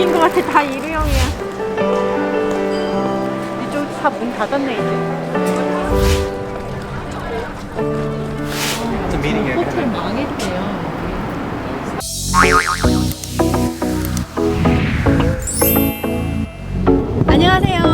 웃긴 것 같아. 다 일회용이야. 이쪽 다 문 닫았네, 이제. 호텔 망했대요. 안녕하세요.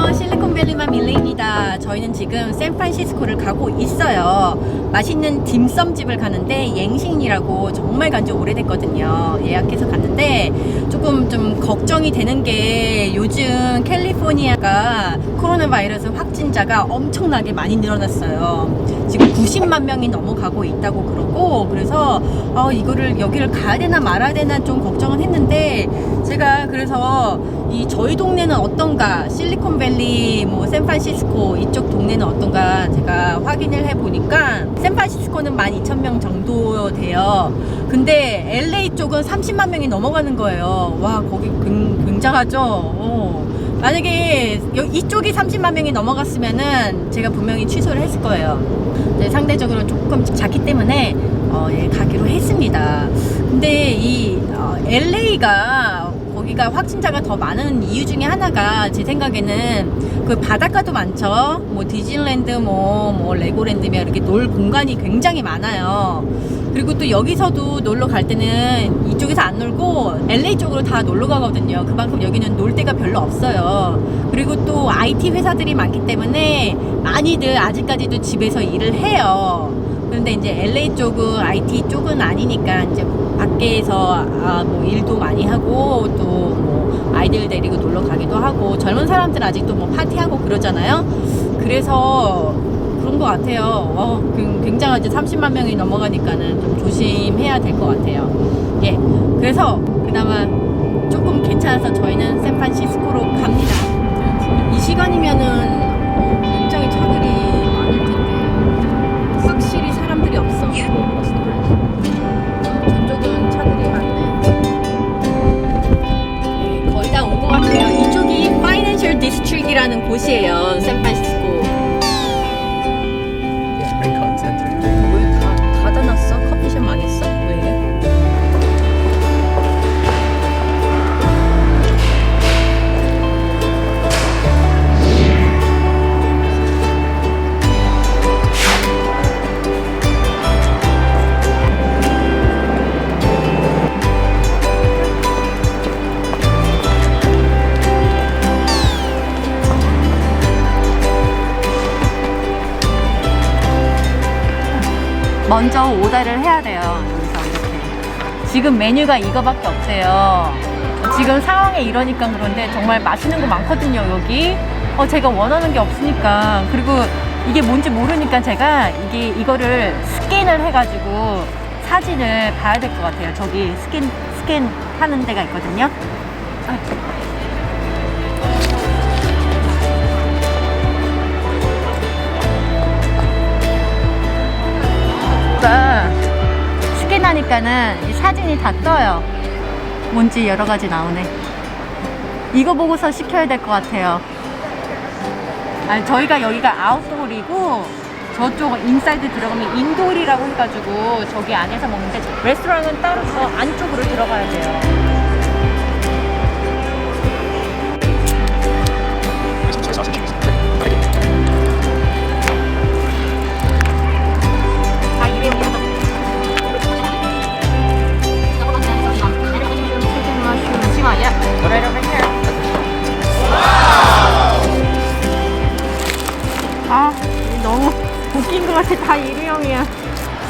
실리콘밸리만 밀레입니다. 저희는 지금 샌프란시스코를 가고 있어요. 맛있는 딤섬집을 가는데 옌싱이라고 정말 간지 오래됐거든요. 예약해서 갔는데 조금 좀 걱정이 되는 게 요즘 캘리포니아가 코로나 바이러스 확진자가 엄청나게 많이 늘어났어요. 지금 90만 명이 넘어가고 있다고 그러고 그래서 어, 이거를 여기를 가야 되나 말아야 되나 좀 걱정은 했는데 제가 그래서 이 저희 동네는 어떤가 실리콘밸리 뭐 샌프란시스코 이쪽 동네는 어떤가 제가 확인을 해 보니까 샌프란시스코는 12,000명 정도 돼요. 근데 LA 쪽은 30만 명이 넘어가는 거예요. 와 거기 굉- 굉장하죠. 어. 만약에 여- 이쪽이 30만 명이 넘어갔으면은 제가 분명히 취소를 했을 거예요. 네, 상대적으로 조금 작기 때문에 어, 예, 가기로 했습니다. 근데 이 LA가 거기가 확진자가 더 많은 이유 중에 하나가 제 생각에는 그 바닷가도 많죠. 뭐 디즈니랜드, 뭐, 뭐 레고랜드며 이렇게 놀 공간이 굉장히 많아요. 그리고 또 여기서도 놀러 갈 때는 이쪽에서 안 놀고 LA 쪽으로 다 놀러 가거든요. 그만큼 여기는 놀 데가 별로 없어요. 그리고 또 IT 회사들이 많기 때문에 많이들 아직까지도 집에서 일을 해요. 그런데 이제 LA 쪽은 IT 쪽은 아니니까 이제 밖에서 아, 뭐 일도 많이 하고 또 뭐 아이들 데리고 놀러 가기도 하고 젊은 사람들 아직도 뭐 파티하고 그러잖아요. 그래서 그런 것 같아요. 어, 굉- 굉장하지 30만 명이 넘어가니까는 좀 조심해야 될 것 같아요. 예. 그래서 그나마 조금 괜찮아서 저희는 샌프란시스코로 갑니다. 이 시간이면은 District이라 먼저 오더를 해야 돼요. 여기서 이렇게. 지금 메뉴가 이거밖에 없대요. 지금 상황에 이러니까 그런데 정말 맛있는 거 많거든요, 여기. 어, 제가 원하는 게 없으니까. 그리고 이게 뭔지 모르니까 제가 이게 이거를 스캔을 해가지고 사진을 봐야 될 것 같아요. 저기 스캔, 스캔 하는 데가 있거든요. 아. 이 사진이 다 떠요. 뭔지 여러 가지 나오네. 이거 보고서 시켜야 될 것 같아요. 아니, 저희가 여기가 아웃도어이고 저쪽 인사이드 들어가면 인도어이라고 해가지고 저기 안에서 먹는데 레스토랑은 따로 저 안쪽으로 들어가야 돼요.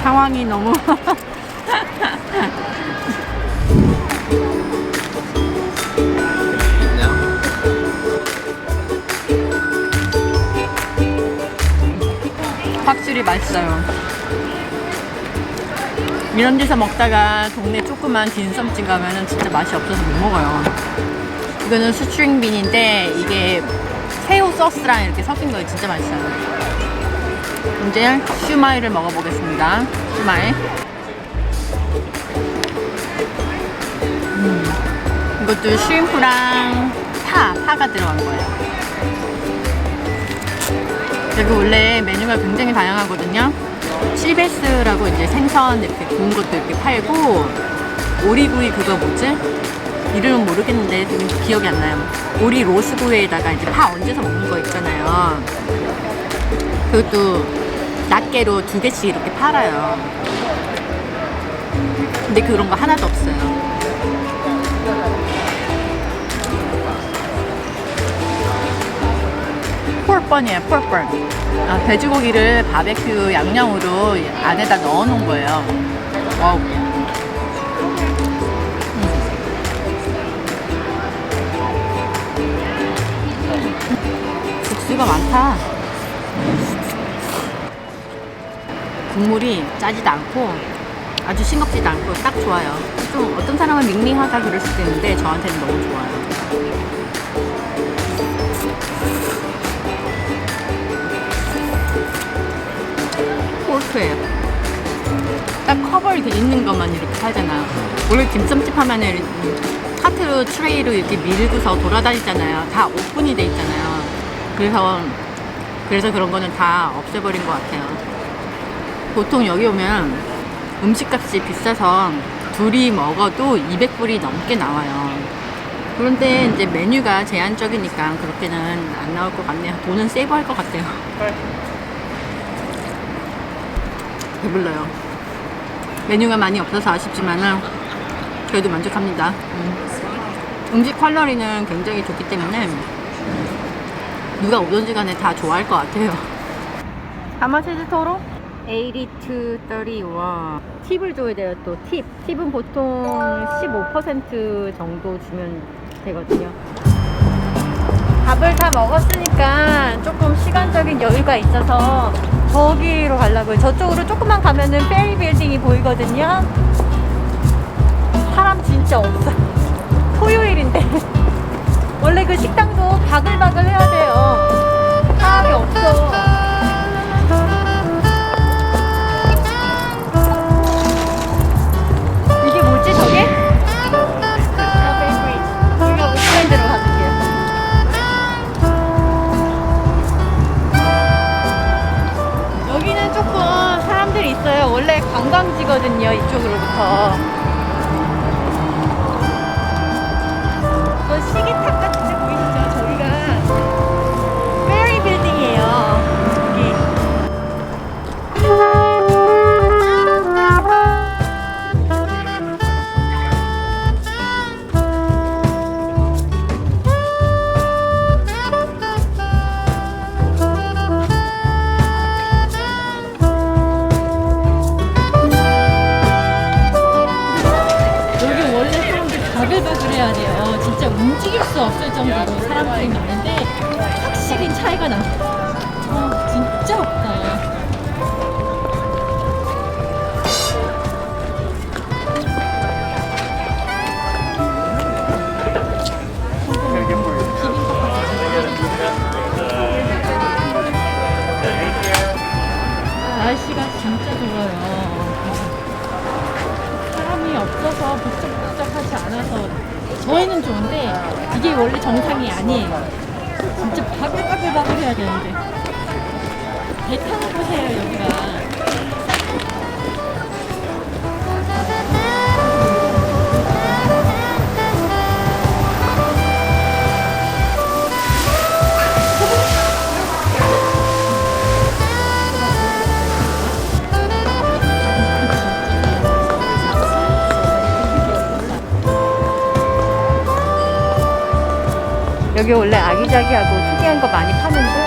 상황이 너무. 확실히 맛있어요. 이런 데서 먹다가 동네 조그만 딘섬집 가면은 진짜 맛이 없어서 못 먹어요. 이거는 수트링 빈인데 이게 새우 소스랑 이렇게 섞인 거예요. 진짜 맛있어요. 이제 슈마이를 먹어보겠습니다. 슈마이. 음, 이것도 슈림프랑 파, 파가 들어간 거예요. 여기 원래 메뉴가 굉장히 다양하거든요. 실베스라고 이제 생선 이렇게 구운 것도 이렇게 팔고 오리구이 그거 뭐지? 이름은 모르겠는데 지금 기억이 안 나요. 오리 로스구이에다가 이제 파 얹어서 먹는 거 있잖아요. 그것도 낱개로 두 개씩 이렇게 팔아요. 근데 그런 거 하나도 없어요. 폴번이에요, 폴번. 아, 돼지고기를 바베큐 양념으로 안에다 넣어 놓은 거예요. 와우. 국수가 많다. 국물이 짜지도 않고 아주 싱겁지도 않고 딱 좋아요. 좀 어떤 사람은 밍밍하다 그럴 수도 있는데 저한테는 너무 좋아요. 포르투예요. 딱 커버 이렇게 있는 것만 이렇게 팔잖아요. 원래 dimsum집 하면 은 카트로 트레이로 이렇게 밀고서 돌아다니잖아요. 다 오픈이 돼 있잖아요. 그래서 그래서 그런 거는 다 없애버린 것 같아요. 보통 여기 오면 음식값이 비싸서 둘이 먹어도 200불이 넘게 나와요. 그런데 이제 메뉴가 제한적이니까 그렇게는 안 나올 것 같네요. 돈은 세이브 할 것 같아요. 배불러요. 메뉴가 많이 없어서 아쉽지만은 그래도 만족합니다. 음. 음식 컬러리는 굉장히 좋기 때문에 누가 오든지 간에 다 좋아할 것 같아요. 하마세즈 토로? 80 to 31. 팁을 줘야 돼요, 또 팁. 팁은 보통 15% 정도 주면 되거든요. 밥을 다 먹었으니까 조금 시간적인 여유가 있어서 저기로 가려고요. 저쪽으로 조금만 가면은 페리 빌딩이 보이거든요. 사람 진짜 없어. 토요일인데. 원래 그 식당도 바글바글 해야 돼요. 원래 관광지거든요, 이쪽으로부터. 이거 시계탑 해야 돼요. 진짜 움직일 수 없을 정도로 사람들이 많은데 확실히 차이가 나. 아, 진짜 없다. 저희는 좋은데 이게 원래 정상이 아니에요. 진짜 바글바글바글 해야 되는데 배 타는 곳이에요 여기가. 여기 원래 아기자기하고 특이한 거 많이 파는데.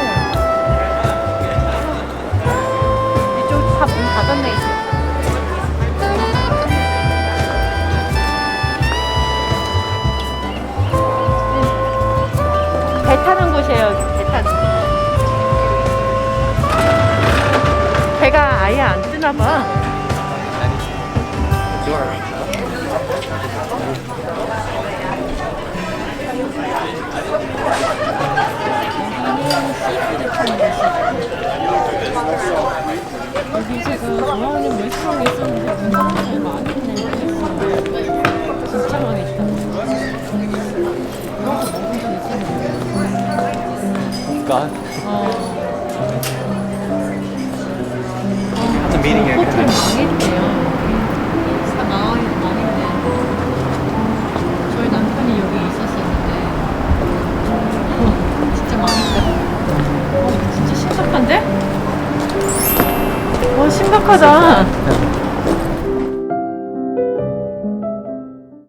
이쪽 다 문 닫았네 이제. 배 타는 곳이에요 배 타는 곳. 배가 아예 안 뜨나 봐 여기 제가 좋아하는 레스토랑이 있었는데